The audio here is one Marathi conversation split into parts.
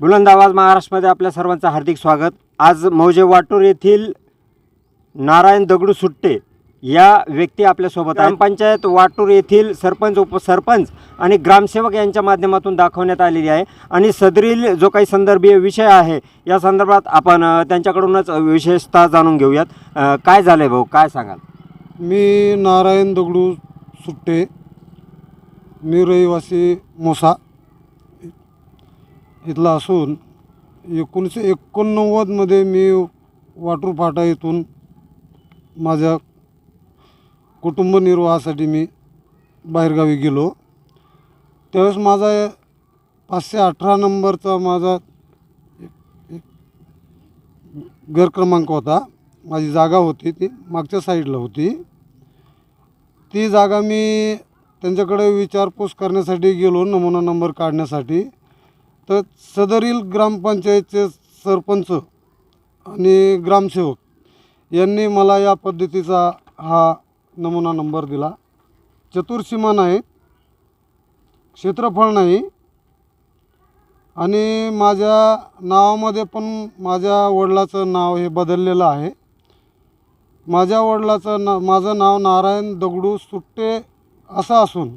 बुलंद आवाज महाराष्ट्रामध्ये आपल्या सर्वांचं हार्दिक स्वागत. आज मौजे वाटूर येथील नारायण दगडू सुट्टे या व्यक्ती आपल्यासोबत ग्रामपंचायत वाटूर येथील सरपंच उपसरपंच आणि ग्रामसेवक यांच्या माध्यमातून दाखवण्यात आलेली आहे. आणि सदरील जो काही संदर्भीय विषय आहे या संदर्भात आपण त्यांच्याकडूनच विशेषतः जाणून घेऊयात. काय झालं आहे भाऊ? काय सांगाल? मी नारायण दगडू सुट्टे. मी रहिवासी मोसा. इथला असून एकोणीसशे एकोणनव्वदमध्ये मी वाटूर फाटा येथून माझ्या कुटुंब निर्वाहासाठी मी बाहेरगावी गेलो. त्यावेळेस माझा पाचशे अठरा नंबरचा माझा घर क्रमांक होता. माझी जागा होती ती मागच्या साईडला होती. ती जागा मी त्यांच्याकडे विचारपूस करण्यासाठी गेलो नमुना नंबर काढण्यासाठी. तर सदरील ग्रामपंचायतचे सरपंच आणि ग्रामसेवक यांनी मला या पद्धतीचा हा नमुना नंबर दिला. चतुर्सीमा नाही क्षेत्रफळ नाही आणि माझ्या नावामध्ये पण माझ्या वडिलाचं नाव हे बदललेलं आहे. माझ्या वडिलाचं ना माझं नाव नारायण दगडू सुट्टे असं असून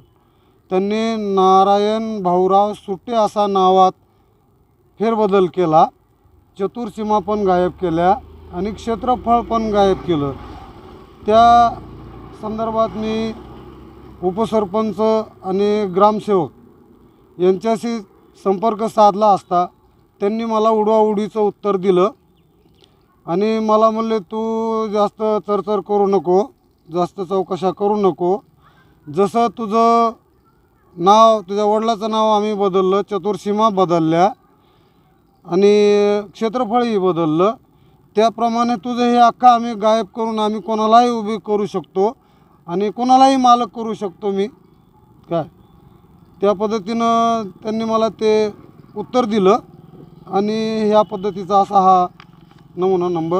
त्यांनी नारायण भाऊराव सुट्टे असा नावात फेरबदल केला. चतुर्सीमा पण गायब केल्या आणि क्षेत्रफळ पण गायब केलं. त्या संदर्भात मी उपसरपंच आणि ग्रामसेवक यांच्याशी संपर्क साधला असता त्यांनी मला उडवाउडीचं उत्तर दिलं आणि मला म्हणले तू जास्त चरचर करू नको जास्त चौकशा करू नको. जसं तुझं नाव तुझ्या वडिलाचं नाव आम्ही बदललं चतुर्सीमा बदलल्या आणि क्षेत्रफळही बदललं. त्याप्रमाणे तुझं हे अख्खा आम्ही गायब करून आम्ही कोणालाही उभी करू शकतो आणि कोणालाही मालक करू शकतो मी. काय? त्या पद्धतीनं त्यांनी मला ते उत्तर दिलं आणि ह्या पद्धतीचा असा हा नमुना नंबर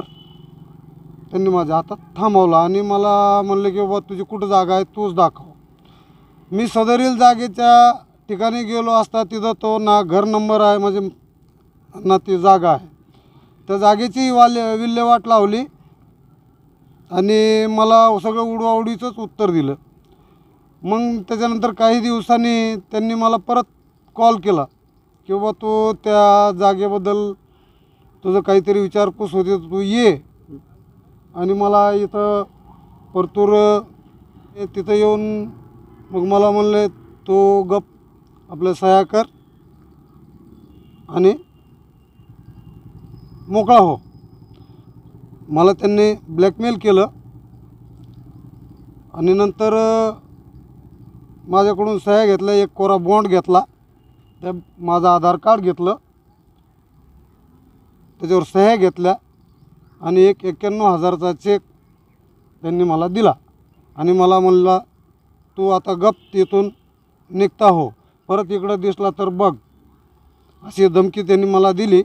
त्यांनी माझ्या हातात थांबवला आणि मला म्हणलं की बाबा तुझी कुठं जागा आहे तूच दाखव. मी सदरील जागेच्या ठिकाणी गेलो असता तिथं तो ना घर नंबर आहे म्हणजे ना ती जागा आहे. त्या जागेची वाल विल्हेवाट लावली आणि मला सगळं उडवाउडीचंच उत्तर दिलं. मग त्याच्यानंतर काही दिवसांनी त्यांनी मला परत कॉल केला की बाबा तू त्या जागेबद्दल तुझं काहीतरी विचारपूस होते तू ये. आणि मला इथं परतूर तिथं येऊन मग मला म्हणले तो गप आपलं सह्या कर. आणि मोकळा हो. मला त्यांनी ब्लॅकमेल केलं. आणि नंतर माझ्याकडून सह्या घेतल्या एक कोरा बॉन्ड घेतला. त्या माझं आधार कार्ड घेतलं. त्याच्यावर सह्या घेतल्या. आणि एक एक्क्याण्णव हजाराचा चेक त्यांनी मला दिला. आणि मला म्हणला तू आता गप तिथून निघता हो. परत इकडं दिसला तर बघ. अशी धमकी त्यांनी मला दिली.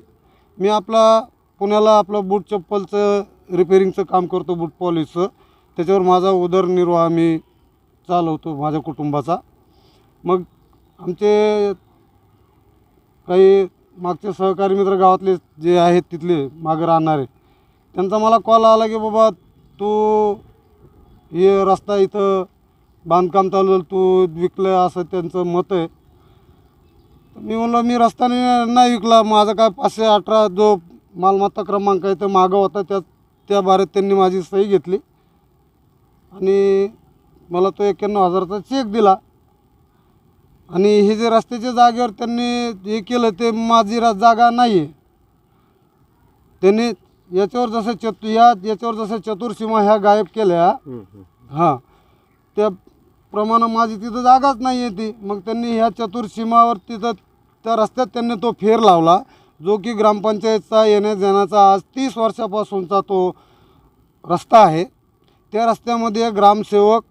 मी आपला पुण्याला आपलं बूट चप्पलचं रिपेरिंगचं काम करतो बूट पॉलिशचं त्याच्यावर माझा उदरनिर्वाह मी चालवतो माझ्या कुटुंबाचा. मग आमचे काही मागचे सहकारी मित्र गावातले जे आहेत तिथले मागं राहणारे त्यांचा मला कॉल आला की बाबा तू हे रस्ता इथं बांधकाम चालू तू विकलं असं त्यांचं मत आहे. मी म्हणलं मी रस्ता नाही नाही विकला माझा काय पाचशे अठरा जो मालमत्ता क्रमांक आहे तो मागं होता त्या त्या बारेत त्यांनी माझी सही घेतली. आणि मला तो एक्क्याण्णव हजाराचा चेक दिला. आणि हे जे रस्त्याच्या जागेवर त्यांनी हे केलं ते माझी रा जागा नाही आहे त्यांनी याच्यावर जसं चतु या याच्यावर जसं चतुर्सीमा ह्या गायब केल्या हां त्याप्रमाणे माझी तिथं जागाच नाही आहे ती. मग त्यांनी ह्या चतुर्सीमावर तिथं त्या रस्त्यात त्यांनी तो फेर लावला जो की ग्रामपंचायतचा येण्या जाण्याचा आज तीस वर्षापासूनचा तो रस्ता आहे. त्या रस्त्यामध्ये ग्रामसेवक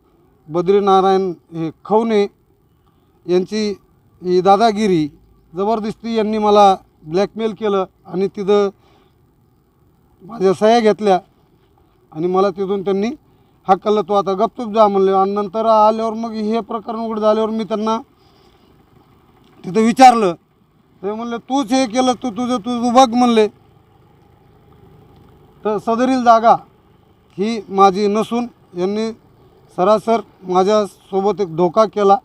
बद्रीनारायण हे खवणे यांची ही दादागिरी जबरदस्ती यांनी मला ब्लॅकमेल केलं आणि तिथं माझ्या सह्या घेतल्या आणि मला तिथून त्यांनी हक्कलं तो आता गपचूप जा म्हणले. आणि नंतर आल्यावर मग हे प्रकरण उघड झाल्यावर मी त्यांना तिथं विचारलं ते म्हणले तूच हे केलं तू तुझं तू तू बघ म्हणले. तर सदरील जागा ही माझी नसून यांनी सरासर माझ्यासोबत एक धोका केला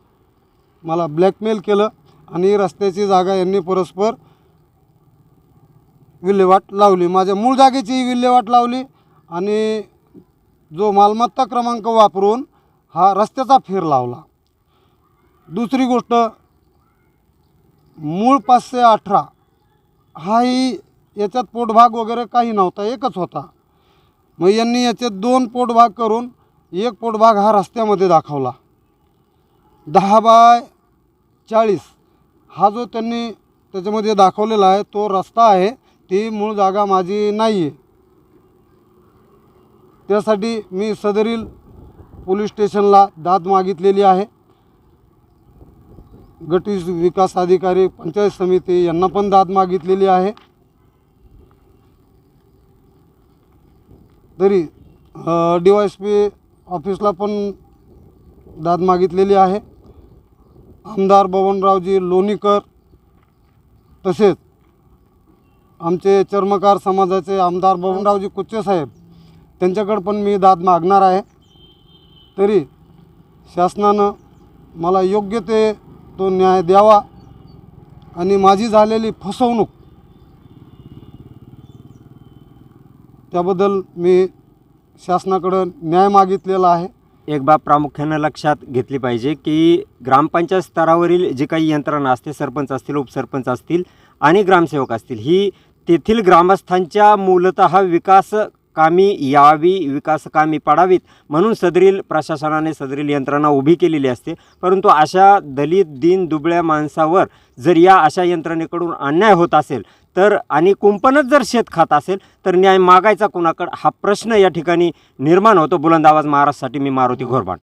मला ब्लॅकमेल केलं आणि रस्त्याची जागा यांनी परस्पर विल्हेवाट लावली. माझ्या मूळ जागेची विल्हेवाट लावली आणि जो मालमत्ता क्रमांक वापरून हा रस्त्याचा फेर लावला. दुसरी गोष्ट मूळ पाचशे अठरा. हाही याच्यात पोटभाग वगैरे काही नव्हता एकच होता. मग यांनी याचे दोन पोटभाग करून एक पोटभाग हा रस्त्यामध्ये दाखवला. दहा बाय चाळीस. हा जो त्यांनी त्याच्यामध्ये दाखवलेला आहे तो रस्ता आहे ती मूळ जागा माझी नाही आहे त्यासाठी मी सदरील पोलीस स्टेशनला दाद मागितलेली आहे. गट विकास अधिकारी पंचायत समिती यांना पण दाद मागितलेली आहे. तरी डी वाय एस पी ऑफिसला पण दाद मागितलेली आहे. आमदार बबनरावजी लोणीकर तसेच आमचे चर्मकार समाजाचे आमदार बबनरावजी कुच्चे साहेब त्यांच्याकडं पण मी दाद मागणार आहे. तरी शासनानं मला योग्य ते तो न्याय द्यावा आणि माझी झालेली फसवणूक त्याबद्दल मी शासनाकडं न्याय मागितलेला आहे. एक बाब प्रामुख्यानं लक्षात घेतली पाहिजे की ग्रामपंचायत स्तरावरील जी काही यंत्रणा असते सरपंच असतील उपसरपंच असतील आणि ग्रामसेवक असतील ही तेथील ग्रामस्थांच्या मूलतः विकास कामी यावी विकास पडावीत पाडावीत म्हणून सदरील प्रशासनाने सदरील यंत्रणा उभी केलेली असते. परंतु अशा दलित दीन दुबळ्या माणसावर जर या अशा यंत्रणेकडून अन्याय होत असेल तर आणि कुंपणच जर शेत खात असेल तर न्याय मागायचा कुणाकडं? हा प्रश्न या ठिकाणी निर्माण होतो. बुलंद आवाज महाराष्ट्रासाठी मी मारुती घोरबाट